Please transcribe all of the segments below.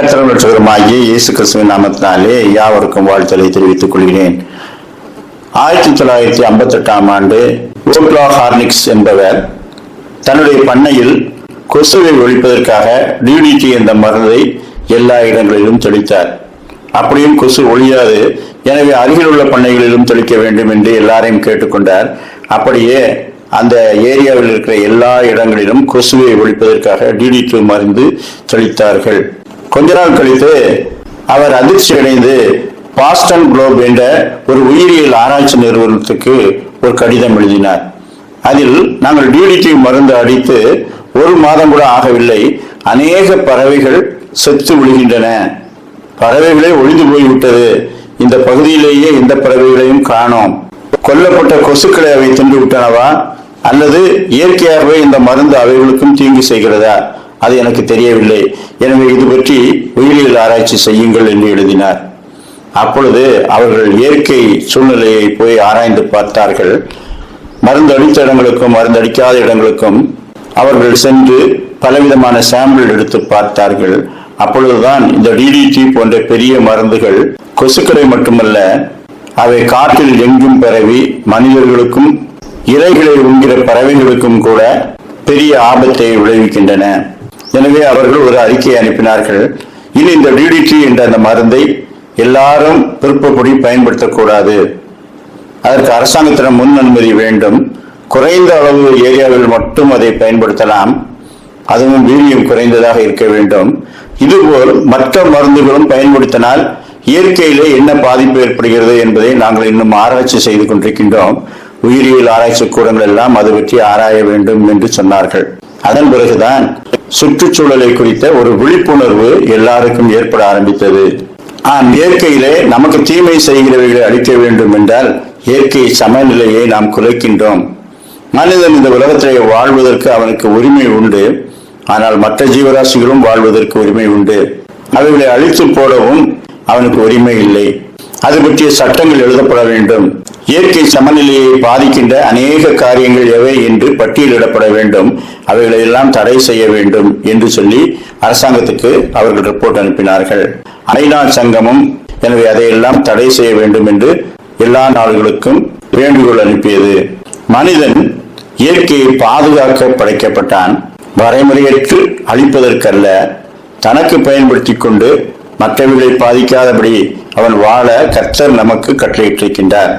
கர்த்தரும் ரட்சகருமாகிய இயேசு கிறிஸ்துவின் நாமத்தினாலே யாவருக்கும் வாழ்த்தலை தெரிவித்துக் கொள்கிறேன். ஆயிரத்தி தொள்ளாயிரத்தி ஐம்பத்தி எட்டாம் ஆண்டு ஓக்லா ஹார்னிக்ஸ் என்பவர் தன்னுடைய பண்ணையில் கொசுவை ஒழிப்பதற்காக டிடிடி என்ற மருந்தை எல்லா இடங்களிலும் தெளித்தார். அப்படியும் கொசு ஒழியாது எனவே அருகில் உள்ள பண்ணைகளிலும் தெளிக்க வேண்டும் என்று எல்லாரையும் கேட்டுக்கொண்டார் அப்படியே அந்த ஏரியாவில் இருக்கிற எல்லா இடங்களிலும் கொசுவை ஒழிப்பதற்காக டிடிடி மருந்து தெளித்தார்கள். கொஞ்ச நாள் கழித்து அவர் அதிர்ச்சி அடைந்து பாஸ்டன் குளோப் என்ற ஒரு உயிரியல் ஆராய்ச்சி நிறுவனத்துக்கு ஒரு கடிதம் எழுதினார். அதில் நாங்கள் டிடிடி மருந்து அடித்து ஒரு மாதம் கூட ஆகவில்லை. அநேக பறவைகள் செத்து விழுகின்றன. பறவைகளே ஒழிந்து போய்விட்டது. இந்த பகுதியிலேயே எந்த பறவைகளையும் காணோம். கொல்லப்பட்ட கொசுக்களை அவை தின்று விட்டனவா? அல்லது இயற்கையாகவே இந்த மருந்து அவைகளுக்கும் தீங்கு செய்கிறதா? அது எனக்கு தெரியவில்லை. எனவே இது பற்றி உயிரியல் ஆராய்ச்சி செய்யுங்கள் என்று எழுதினார். அப்பொழுது அவர்கள் இயற்கை சூழ்நிலையை போய் ஆராய்ந்து பார்த்தார்கள். மருந்து அடித்த இடங்களுக்கும் மருந்து அடிக்காத இடங்களுக்கும் அவர்கள் சென்று பலவிதமான சாம்பிள் எடுத்து பார்த்தார்கள். அப்பொழுதுதான் இந்த டிடிடி போன்ற பெரிய மருந்துகள் கொசுக்களை மட்டுமல்ல அவை காற்றில் எங்கும் பரவி மனிதர்களுக்கும் இலைகளை உண்கிற பறவைகளுக்கும் கூட பெரிய ஆபத்தை விளைவிக்கின்றன. எனவே அவர்கள் ஒரு அறிக்கையை அனுப்பினார்கள். இனி இந்த டிடிடி என்ற அந்த மருந்தை எல்லாரும் விருப்பப்படி பயன்படுத்தக்கூடாது. அதற்கு அரசாங்கத்திடம் முன் அனுமதி வேண்டும். குறைந்த அளவு ஏரியாவில் மட்டும் அதை பயன்படுத்தலாம். அதுவும் வீரியம் குறைந்ததாக இருக்க வேண்டும். இதுபோல் மற்ற மருந்துகளும் பயன்படுத்தினால் இயற்கையிலே என்ன பாதிப்பு ஏற்படுகிறது என்பதை நாங்கள் இன்னும் ஆராய்ச்சி செய்து கொண்டிருக்கின்றோம். உயிரியல் ஆராய்ச்சி கூடங்கள் எல்லாம் அது பற்றி ஆராய வேண்டும் என்று சொன்னார்கள். அதன் பிறகுதான் சுற்றுச்சூழலை குறித்த ஒரு விழிப்புணர்வு எல்லாருக்கும் ஏற்பட ஆரம்பித்தது. ஆம் இயற்கையிலே நமக்கு தீமை செய்கிறவைகளை அழிக்க வேண்டும் என்றால் இயற்கை சமநிலையை நாம் குறைக்கின்றோம் மனிதன் இந்த உலகத்திலே வாழ்வதற்கு அவனுக்கு உரிமை உண்டு. ஆனால் மற்ற ஜீவராசிகளும் வாழ்வதற்கு உரிமை உண்டு. அவைகளை அழித்து போடவும் அவனுக்கு உரிமை இல்லை. அது பற்றிய சட்டங்கள் எழுதப்பட வேண்டும். இயற்கை சமநிலையை பாதிக்கின்ற அநேக காரியங்கள் எவை என்று பட்டியலிடப்பட வேண்டும். அவைகளை எல்லாம் தடை செய்ய வேண்டும் என்று சொல்லி அரசாங்கத்துக்கு அவர்கள் ரிப்போர்ட் அனுப்பினார்கள். ஐநா சங்கமும் எனவே அதையெல்லாம் தடை செய்ய வேண்டும் என்று எல்லா நாடுகளுக்கும் வேண்டுகோள் அனுப்பியது. மனிதன் இயற்கையை பாதுகாக்க படைக்கப்பட்டான். வரைமுறையற்று அழிப்பதற்கல்ல. தனக்கு பயன்படுத்திக் கொண்டு மற்றவர்களை பாதிக்காதபடி அவன் வாழ கர்த்தர் நமக்கு கட்டளையிட்டிருக்கின்றார்.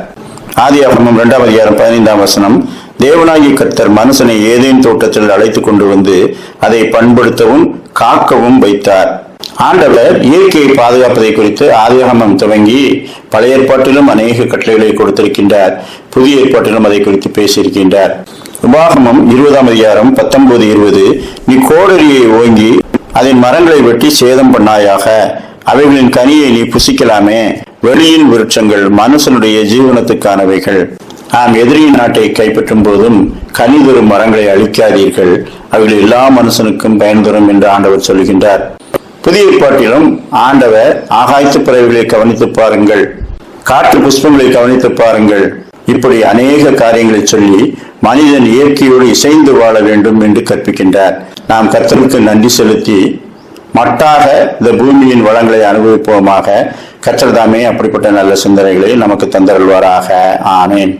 ஆதி ஆகமம் இரண்டாம் அதிகாரம் பதினைந்தாம் வசனம் தேவனாகி கர்த்தர் மனுஷனை ஏதேன் தோட்டத்தில் அழைத்துக் கொண்டு வந்து அதை பண்படுத்தவும் காக்கவும் வைத்தார். ஆண்டவர் இயற்கையை பாதுகாப்பதை குறித்து ஆதியாகமம் துவங்கி பழைய ஏற்பாட்டிலும் அநேக கட்டளைகளை கொடுத்திருக்கின்றார். புதிய ஏற்பாட்டிலும் அதை குறித்து பேசியிருக்கின்றார். உபாகமம் இருபதாம் அதிகாரம் பத்தொன்பது இருபது நீ கோடரியை ஓங்கி அதன் மரங்களை வெட்டி சேதம் பண்ணாயாக. அவைகளின் கனியை நீ புசிக்கலாமே. வெளியின் விருட்சங்கள் மனுஷனுடைய ஜீவனத்துக்கானவைகள். நாம் எதிரியின் நாட்டை கைப்பற்றும் போதும் கனி தரும் மரங்களை அழிக்காதீர்கள். அவைகள் எல்லா மனுஷனுக்கும் பயன் தரும் என்று ஆண்டவர் சொல்கின்றார் புதிய ஏற்பாட்டிலும் ஆண்டவர் ஆகாய்த்து பறவைகளை கவனித்து பாருங்கள். காற்று புஷ்பங்களை கவனித்து பாருங்கள். இப்படி அநேக காரியங்களை சொல்லி மனிதன் இயற்கையோடு இசைந்து வாழ வேண்டும் என்று கற்பிக்கின்றார். நாம் கர்த்தருக்கு நன்றி செலுத்தி மட்டாக இந்த பூமியின் வளங்களை அனுபவிப்போமாக கற்றதாமே அப்படிப்பட்ட நல்ல சிந்தனைகளை நமக்கு தந்தருள்வாராக. ஆனேன்